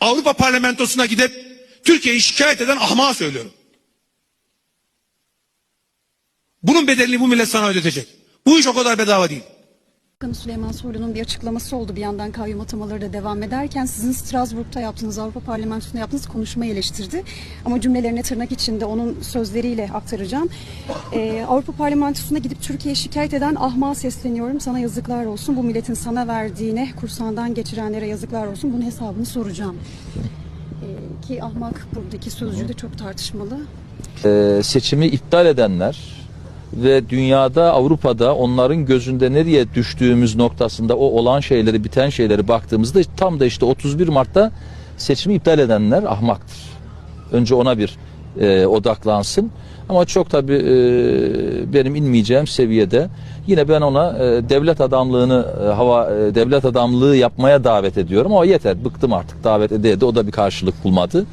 Avrupa Parlamentosu'na gidip Türkiye'yi şikayet eden ahmağa söylüyorum. Bunun bedelini bu millet sana ödetecek. Bu iş o kadar bedava değil. Bakanı Süleyman Soylu'nun bir açıklaması oldu bir yandan kayyum atamaları da devam ederken sizin Strasbourg'da yaptığınız Avrupa Parlamentosu'nda yaptığınız konuşmayı eleştirdi. Ama cümlelerine tırnak içinde onun sözleriyle aktaracağım. Ee, Avrupa Parlamentosu'na gidip Türkiye'ye şikayet eden ahmağa sesleniyorum. Sana yazıklar olsun. Bu milletin sana verdiğine kursandan geçirenlere yazıklar olsun. Bunun hesabını soracağım. Ee, ki ahmak buradaki sözcüğü de çok tartışmalı. Ee, seçimi iptal edenler ve dünyada Avrupa'da onların gözünde nereye düştüğümüz noktasında o olan şeyleri biten şeyleri baktığımızda tam da işte 31 Mart'ta seçimi iptal edenler ahmaktır. Önce ona bir e, odaklansın. Ama çok tabii e, benim inmeyeceğim seviyede yine ben ona e, devlet adamlığını e, hava e, devlet adamlığı yapmaya davet ediyorum ama yeter bıktım artık davet ede ede o da bir karşılık bulmadı.